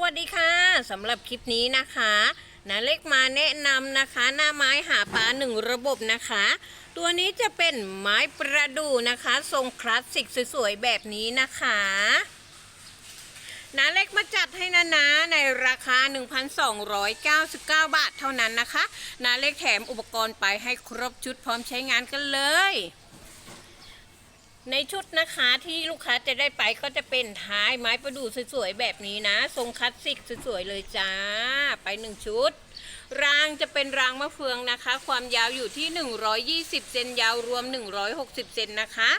วัสดีค่ะสำหรับคลิปนี้นะคะนาเล็กมาแนะนำนะคะ หน้าไม้หาปลาหนึ่งระบบนะคะ ตัวนี้จะเป็นไม้ประดู่นะคะ ทรงคลาสสิกสวยๆแบบนี้นะคะนาเล็กมาจัดให้นานาในราคา 1,299 บาทเท่านั้นนะคะนาเล็กแถมอุปกรณ์ไปให้ครบชุดพร้อมใช้งานกันเลย ในชุดนะคะที่ลูกค้าจะได้ไปก็จะเป็นท้ายไม้ประดู่สวยๆแบบนี้นะ ทรงคลาสสิกสวยๆเลยจ้า ไปหนึ่งชุด รางจะเป็นรางมะเฟืองนะคะ ความยาวอยู่ที่ 120 เซนยาวรวม 160 เซนนะคะ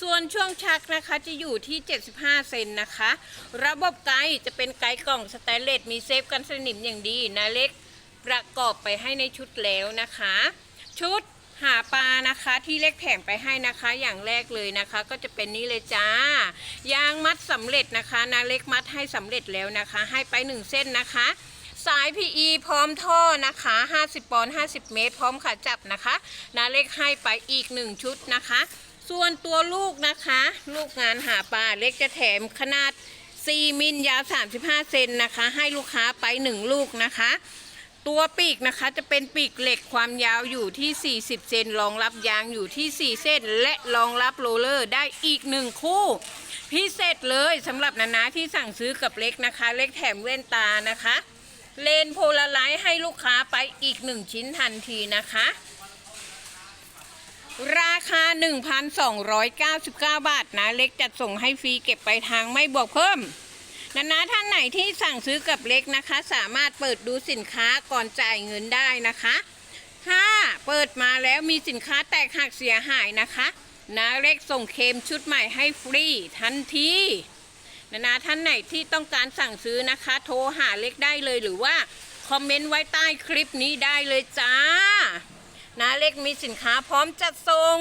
ส่วนช่วงชักนะคะจะอยู่ที่ 75 เซนนะคะ ระบบไกด์จะเป็นไกด์กล่องสแตนเลสมีเซฟกันสนิมอย่างดีนาเล็กประกอบไปให้ในชุดแล้วนะคะ ชุด หาปลานะคะที่เล็กแถมไปให้นะคะ อย่างแรกเลยนะคะ ก็จะเป็นนี้เลยจ้ายางมัดสำเร็จนะคะนาเล็กมัดให้สำเร็จแล้วนะคะ ให้ไปหนึ่งเส้นนะคะ สาย PE พร้อมท่อนะคะ 50ปอนด์50 เมตร พร้อมขาจับนะคะนาเล็กให้ไปอีกหนึ่งชุดนะคะ ส่วนตัวลูกนะคะ ลูกงานหาปลาเล็กจะแถมขนาด 4 มิลยาว 35 เซนนะคะ ให้ลูกค้าไป 1 ลูกนะคะ ตัวปีกนะคะจะเป็นปีกเหล็กความยาวอยู่ที่ 40 เซนรองรับยางอยู่ที่ 4 เส้น และรองรับโรลเลอร์ได้อีกหนึ่งคู่ พิเศษเลยสำหรับนานาที่สั่งซื้อกับเล็กนะคะ เล็กแถมแว่นตานะคะ เลนโพลาไลท์ให้ลูกค้าไปอีกหนึ่งชิ้นทันทีนะคะ ราคา 1,299 บาทนะ เล็กจัดส่งให้ฟรีเก็บไปทางไม่บวกเพิ่ม นานาท่านไหนที่สั่งซื้อกับเล็กนะคะ สามารถเปิดดูสินค้าก่อนจ่ายเงินได้นะคะ ถ้าเปิดมาแล้วมีสินค้าแตกหักเสียหายนะคะนาเล็กส่งเคมชุดใหม่ให้ฟรีทันทีนานาท่านไหนที่ต้องการสั่งซื้อนะคะ โทรหาเล็กได้เลยหรือว่าคอมเมนต์ไว้ใต้คลิปนี้ได้เลยจ้านาเล็กมีสินค้าพร้อมจัดส่ง